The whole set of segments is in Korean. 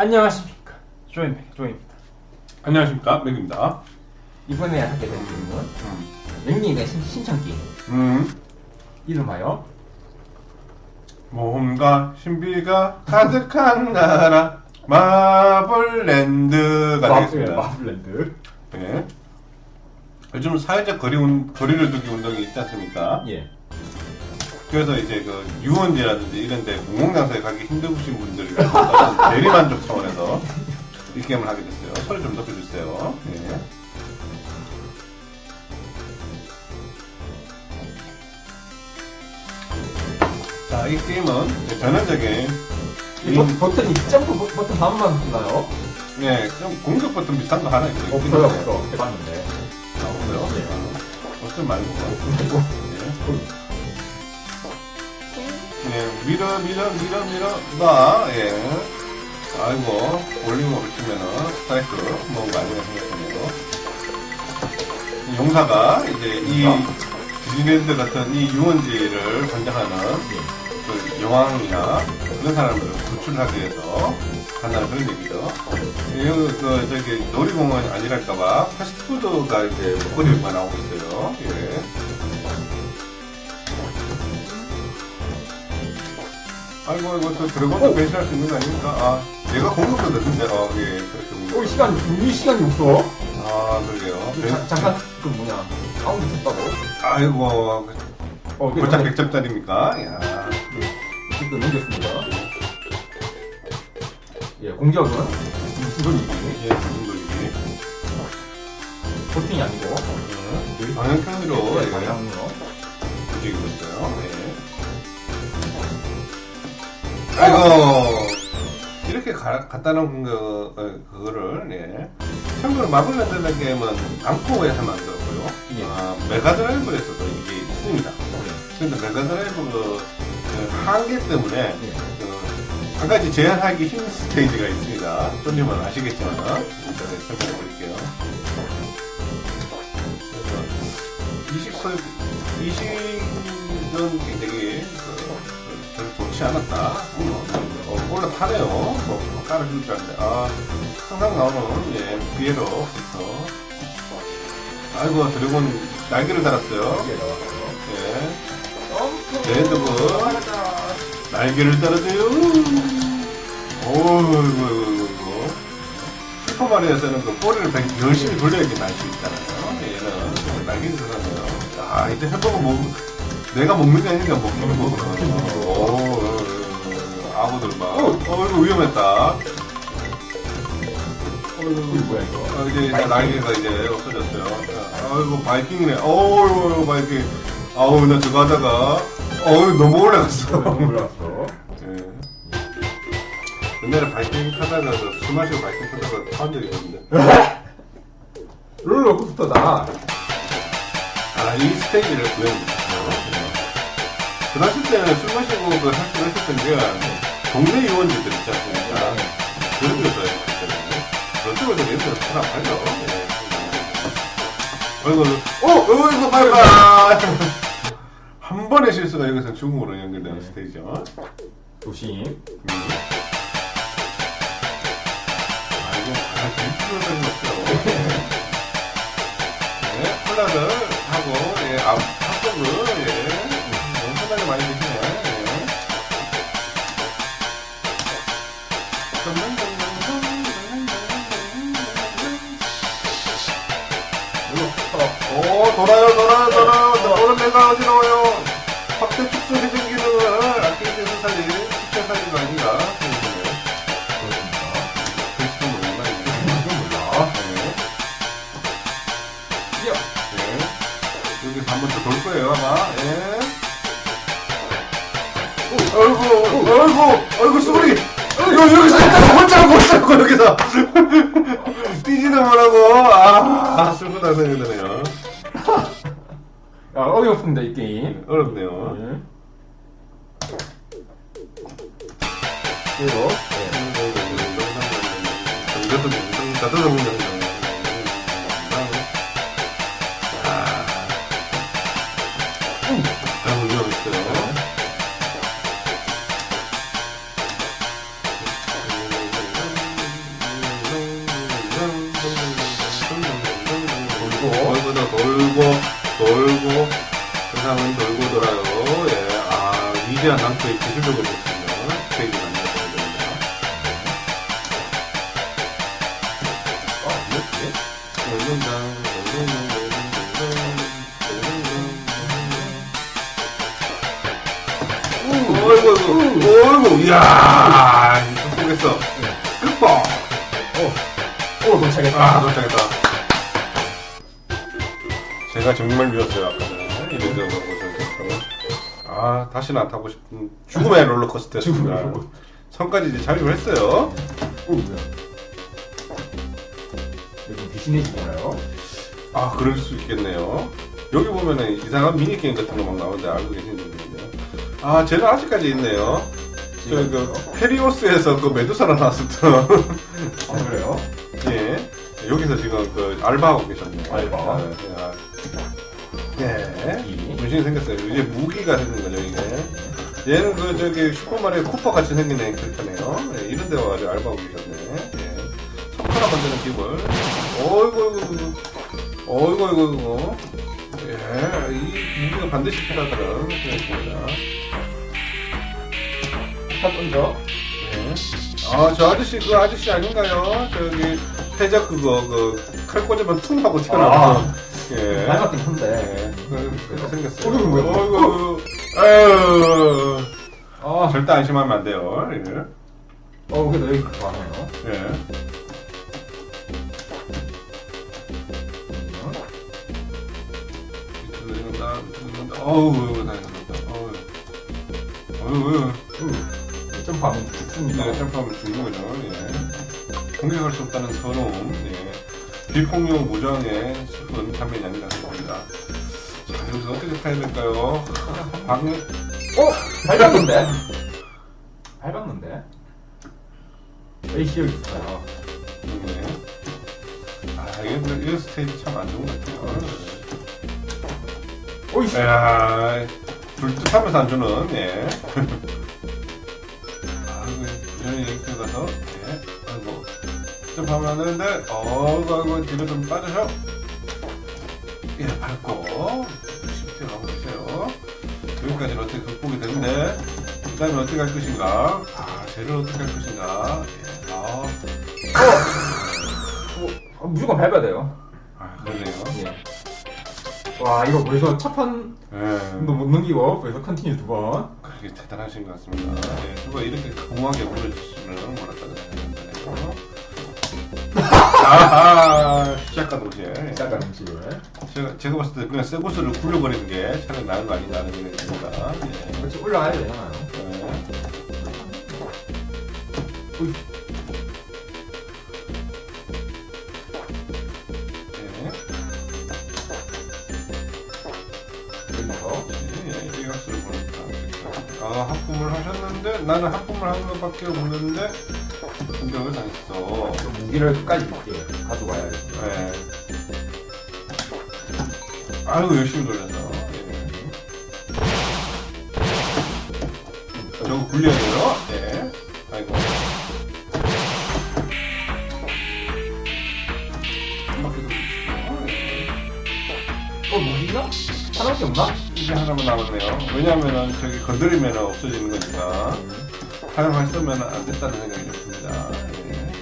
안녕하십니까 조입니다 조입니다 안녕하십니까 맥입니다. 이번에 하게 된 게임은 음. 맥님의 신, 신청 게임 음. 이름하여 모험과 신비가 가득한 나라 마블랜드가 되겠습니다. 마블랜드 예. 요즘 사회적 거리 운, 거리를 두기 운동이 있지 않습니까? 예 그래서 이제 그 유원지라든지 이런데 공공장소에 가기 힘드신 분들을 위해서 대리만족 차원에서 이 게임을 하게 됐어요. 소리 좀 높여주세요. 예. 자, 이 게임은 전형적인 이 버, 버튼이 점프 버, 버튼 반만 있나요? 예, 좀 공격 버튼 비슷한 거 하나 있어요. 없어요 없어 해봤는데 아, 없어요? 예. 어, 버튼 말고. 그리고 예. 예, 밀어, 밀어, 밀어, 밀어, 나, 예. 아이고, 볼링으로 치면은 스트라이크 아니라 생각하네요. 이 용사가 이제 이 디즈니랜드 같은 이 유원지를 관장하는 그 여왕이나 그런 사람들을 구출하기 위해서 한다는 그런 얘기죠. 이, 그, 저기, 놀이공원 아니랄까봐 패스트푸드가 이제 먹거리가 나오고 있어요. 예. 아이고, 이거 저 드래곤도 배신할 수 있는 거 아닙니까? 아, 얘가 공격도 되던데, 어, 예, 그렇게. 어, 이 시간 이 시간이 없어 아, 그러게요. 자, 잠깐 그 뭐냐 사운드 듣다고 아이고, 어 그, 고작 100점짜리입니까? 야 지금 넘겼습니다 예 공격은 이게 무슨 소리지? 버튼이 아니고 여기 방향편으로 예, 예, 방향으로 움직이고 있어요. 예. 아이고, 이렇게 가, 갖다 놓은 거, 어, 그거를, 예. 참고로 마블 랜드라는 게임은 암코에서 만들었고요. 예. 아, 메가드라이브에서도 이게 있습니다. 근데 메가드라이브 그, 그 한계 때문에 예. 그, 한 가지 제한하기 힘든 스테이지가 있습니다. 쫀님은 아시겠지만, 제가 설명해 드릴게요. 그래서 20설, 20은 굉장히 그, 좋지 않았다. 어, 어, 올라타네요. 뭐, 깔아줄 줄 알았는데, 아, 항상 나오는, 예, 비에로부터. 아이고, 드래곤 날개를 달았어요. 이게 나왔어요 예. 레드불. 날개를 달아줘요. 오이고, 이고, 이고. 슈퍼마리오에서는 그 꼬리를 백- 열심히 돌려야지 날수 있잖아요. 얘는 날개를 달아줘요. 아, 이제 해보고 먹, 내가 먹는 게 아니라 먹는 거구나. 오, 아무들 봐. 어, 이거 위험했다. 이게 뭐야 이거 아, 이제 이제 날개가 이제 없어졌어요. 아이고, 바이킹이네. 어우, 바이킹. 아우, 나 저거 하다가, 어우, 너무. 몰랐어 예. 옛날에 바이킹 타다가 그술 마시고 바이킹 타다가 타한 적이 있는데 롤러코스터다 아이 스테이지를 구했습니다 그 당시 때는 술 마시고 그 할수 했었던 게 동네 유원지들 있지 않습니까 그런 데서 했거든요 저쪽에서 렌트를 하나 팔죠 예. 아이고 어! 어 이거 봐봐 한 번의 실수가 여기서 죽음으로 연결되는 스테이지죠 조심 음. 돌아요, 돌아요, 돌아요. 오늘 내가 어지러워요. 확대 축소 회전 기능을 아끼는 살이 수채 살리가 아닌가 생각해요. 그렇습니다 글씨도 모르나 이거 몰라 네. 야 네. 여기서 한번 더 돌 거예요, 아마. 예. 오, 아이고, 아이고, 아이고, 소리! 이거 여기서 혼자 못 잡고, 여기서! 뛰지도 못하고, 아, 아 슬프다 생각이 드네요. 아, 어렵습니다 이 게임. 어렵네요. 그리고 이것도 다뜯어 돌고 돌고 얼마나 위대한 낭토의 기술력을 있는 스테이지 만나셔야 됩니다. 아, 뭐였지? 어이구, 어이구, 어이구, 이야, 성공했어. 끝봐. 오, 도착했다. 아, 도착했다. 제가 정말 미웠어요, 아까 전에. 이벤트 보셔서. 아, 다시는 안 타고 싶은 죽음의 롤러코스터였습니다. 죽음의 롤러. 선까지 이제 착륙을 했어요. 오, 뭐야. 여기 귀신의 집인가요? 아, 그럴 수 있겠네요. 여기 보면은 이상한 미니게임 같은 거 막 나오는데 알고 계시는 분이요 아, 쟤는 아직까지 있네요. 저, 그, 페리오스에서 그 메두사로 나왔었던. 아, 그래요? 예. 여기서 지금 그 알바하고 계셨네요. 알바. 아, 아. 네. 이. 문신이 생겼어요. 이제 무기가 생긴 거죠, 이게. 얘는 그, 저기, 슈퍼마리오 쿠퍼 같이 생긴 애 캐릭터네요. 예, 이런 데 와가지고 알바하고 계셨네. 예. 손가락 만드는 기분. 어이구, 어이구, 어이구, 어이구, 어이구. 예, 이 무기가 반드시 필요하다는 생각입니다. 다 던져. 예. 아, 저 아저씨, 그 아저씨 아닌가요? 저기, 해적 그거, 그, 칼 꽂으면 퉁 하고 튀어나오는. 아, 예. 닮았긴 한데. 예. 그, 그렇게 생겼어요. 어이구, 뭐야. 어이구, 아유. 아, 절대 안심하면 안 돼요. 예. 어, 그래도 여기 많아요. 예. 밑으로 내려간다, 밑으로 내려간다. 어우, 어우, 다행이다. 어우. 어우, 음, 점프하면 죽습니다. 이제 점프하면 죽는 거죠. 예. 공격할 수 없다는 서러움. 예. 비폭력 무장의 슬픈 단면이 아닌가 생각합니다. 자, 여기서 어떻게 타야 될까요? 방, 어? 밟았는데? 밟았는데? AC 여기 있어요. 네. 아, 이거, 이거 스테이지 참 안 좋은 것 같아요. 오이씨. 이야, 불뜻하면서 안 주는, 예. 아, 이거, 이렇게 가서. 점프하면 안 되는데, 어이구, 아이고, 뒤로 좀 빠져서. 예, 밟고, 쉽게 가고 계세요. 여기까지는 어떻게 극복이 되는데, 그 다음에 어떻게 할 것인가. 아, 쟤를 어떻게 할 것인가. 예, 아, 어, 무조건 밟아야 돼요. 아, 그러네요. 예. 와, 이거 벌써 첫판 예. 못 넘기고 벌써 컨티뉴 두 번. 그게 대단하신 것 같습니다. 예, 누가 이렇게 공하게 보여주시면 몰랐다는 생각이 드네요. 아하, 시작과 동시에. 시작한 음식을. 제가, 제가 봤을 때 그냥 새 고수를 굴려버리는 게 차라리 나은 거 아닌가 하는 생각이 듭니다. 예. 같이 올라가야 되잖아요. 예. 여기서. 예, 예, 이 각수를 보니까. 아, 하품을 하셨는데, 나는 하품을 한 것밖에 없는데, 공격을 당했어. 또 무기를 끝까지 이렇게 가져가야 돼. 네. 아이고 열심히 돌려서 예. 저거 굴려야 돼요 네 아이고 한 바퀴 돌리시고 예. 어, 무기가? 하나밖에 없나? 이제 하나만 남았네요 왜냐하면 저기 건드리면 없어지는 거니까 사용했으면 안 됐다는 생각이 듭니다 예.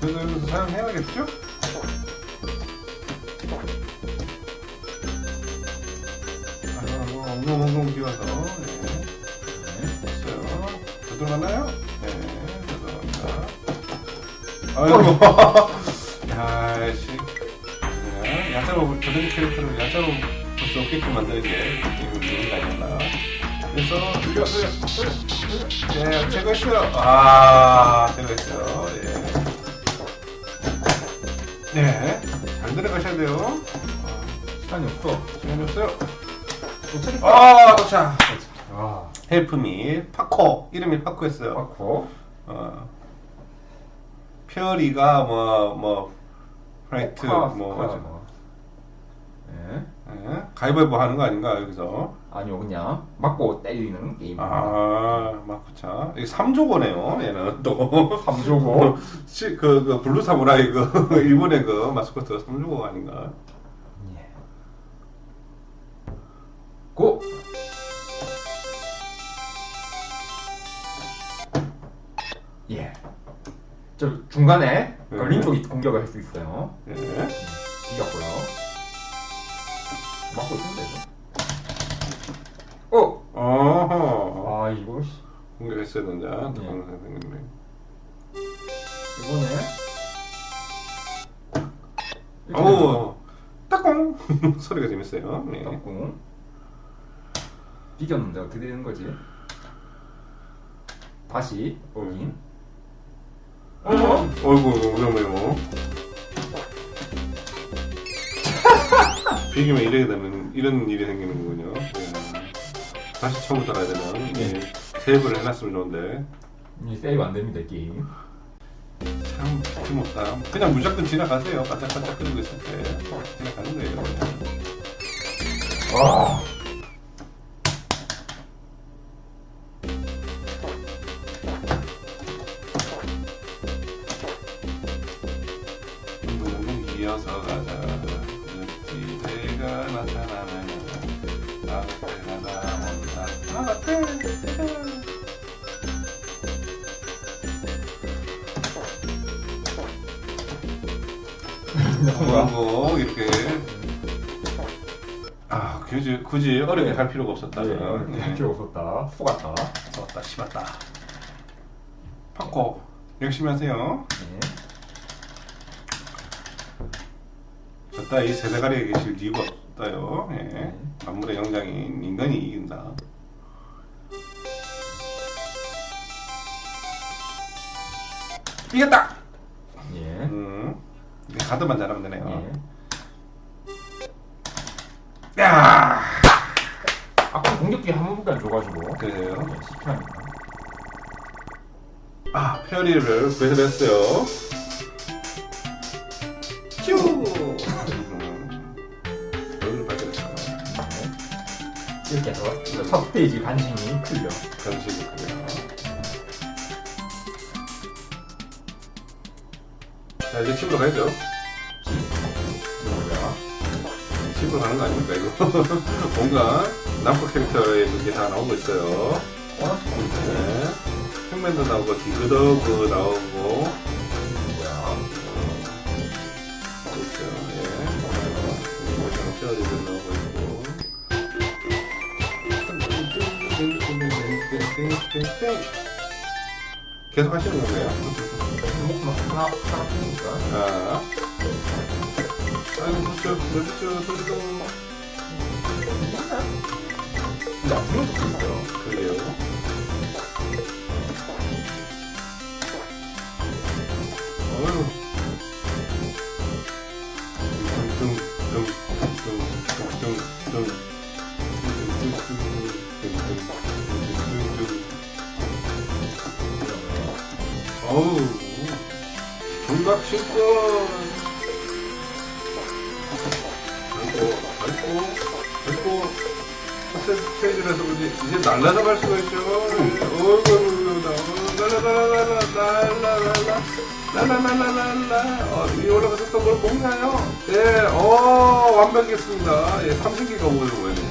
그래서 여기서 사용해야겠죠? 아이고 엉덩엉덩 비워서 예. 됐어요 더 들어가나요? 네 들어갑니다 아이고 야씨 야자로 저런 캐릭터를 야자로 볼 수 없게끔 만드는 게 이거 좋은 거 아닌가 그래서 돌려 돌려 돌려 예 제거했어요 아 제거했어요 예 네, 잘 들어가셔야 돼요. 시간이 없어. 시간이 없어요. 아, 도착. 아, 헬프미 파코 이름이 파코였어요. 맞고. 어. 페어리가 뭐뭐 프라이트 카, 뭐 카, 맞아. 뭐. 예. 예? 가위바위보 하는 거 아닌가 여기서? 아니요 그냥 맞고 때리는 게임. 아, 마쿠차. 이게 3조고네요, 얘는 또. 3조고. 시, 그, 그, 블루 사무라이 그, 일본의 그 마스코트가 3조고 아닌가. 예. 고. 예. 저 중간에 네. 걸린 쪽이 공격을 할 수 있어요. 예. 이겼고요. 맞고 있으면 되죠. 어. 어허. 아 이거 씨. 공격 된다. 또 네. 생겼네. 이번에. 오, 따꽁! 소리가 재밌어요. 네. 고 비겼는데 어떻게 되는 거지? 다시 오긴. 어? 어이구, 뭐. 비기면 이래야 되는, 이런 일이 생기는군요. 예. 다시 처음부터 가야 되는, 예. 세이브를 해놨으면 좋은데. 이 세이브 안 됩니다 이 게임. 참, 힘없다. 그냥 무조건 지나가세요. 반짝반짝 끓이고 있을 때. 지나가는 거예요. 와. 하고 이렇게 아 굳이 굳이 어렵게 갈 필요가 없었다. 네, 네. 할 필요 없었다. 속았다. 좋았다, 씹었다. 파코 열심히 하세요. 네. 저따 이 세대가리에 계실 이유가 없다요. 예. 네. 만물의 영장인 인간이 이긴다. 이겼다. 이제 가드만 잘하면 되네요. 예. 야, 아까 공격기 한 번밖에 안 줘가지고. 그래요. 네, 시키하니까. 아, 페어리를 배설했어요. 큐. 음, 얼굴 발견했잖아. 네. 이렇게 해서 첫 스테이지 간신히 클리어. 전식이 그래요. 자, 이제 집으로 가야죠. 뭐야? 집으로 가는 거 아닙니까, 이거? 뭔가 남극 캐릭터의 그게 다 나오고 있어요. 어? 네. 팩맨도 나오고, 디그더그 나오고, 뭐야? 있어요. 예. 모션 페어리도 나오고 있고. 계속 하시는 거예요? 하나, 하나 뿐이니까. 아. 아이고, 저, 저, 저, 저, 나쁘면 좋겠어요. 그래요? 밥 씻고 밟고 밟고 밟고 스테이지에서 이제 날라다 갈 수가 있죠 어이구 날라날라날라날라날라 날라날라날라 어, 위 올라가셨던 걸 보이나요? 예, 어 완벽했습니다 예, 30기가 오늘 보이네요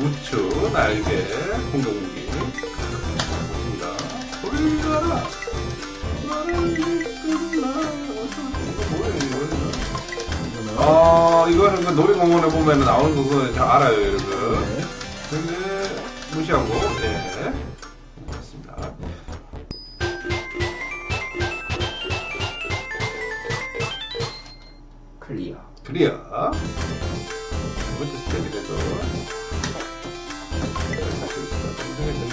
우측 날개 공격무기 좋습니다 소리를 들어라 아, 이거는 그 놀이공원에 보면 나오는 거 그거 잘 알아요, 여러분. 네. 근데 무시하고, 예. 맞습니다. 클리어. 클리어. 두 번째 다시 있습니다. 생각이 드네요.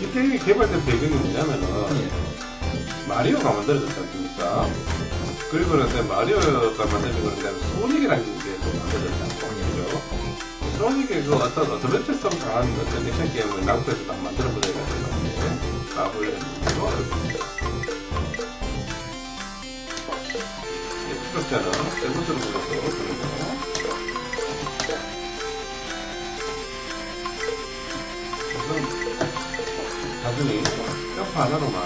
이 게임이 개발된 배경이 뭐냐면은, 예. 마리오가 만들어졌지 않습니까? 그리고 그런데 마리오가 만들어진 그런데 소닉이라는 게또 만들어졌지 않습니까? 소닉의 그 어떤 어드벤처성 강한 어떤 액션 게임을 한번 만들어보자 이랬는데 마블 예, 시끄럽지 않아. 셀프스로 불러서 그리고. 단순히 점프 하나로만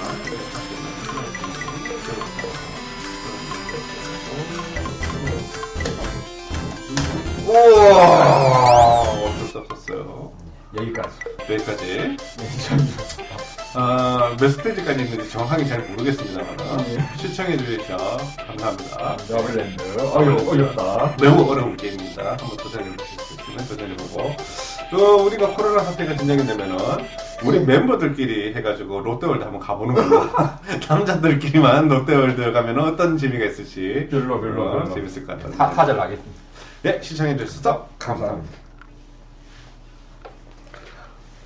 우와 어쩔 수 없었어요. 여기까지. 여기까지. 네, 전 아, 몇 스테이지까지 있는지 정확하게 잘 모르겠습니다만 네. 시청해 주셔서 감사합니다. 러블랜드. 어려, 어렵다. 매우 어려운 게임입니다. 한번 도전해 보실 수 있으면 도전해 보고 또 우리가 코로나 사태가 진정이 되면은 우리 멤버들끼리 해가지고 롯데월드 한번 가보는 걸로 남자들끼리만 롯데월드 가면 어떤 재미가 있을지 별로, 별로, 어, 별로. 재밌을 것 같아요. 타, 타절 하겠습니다. 네 시청해 주셔서 감사합니다.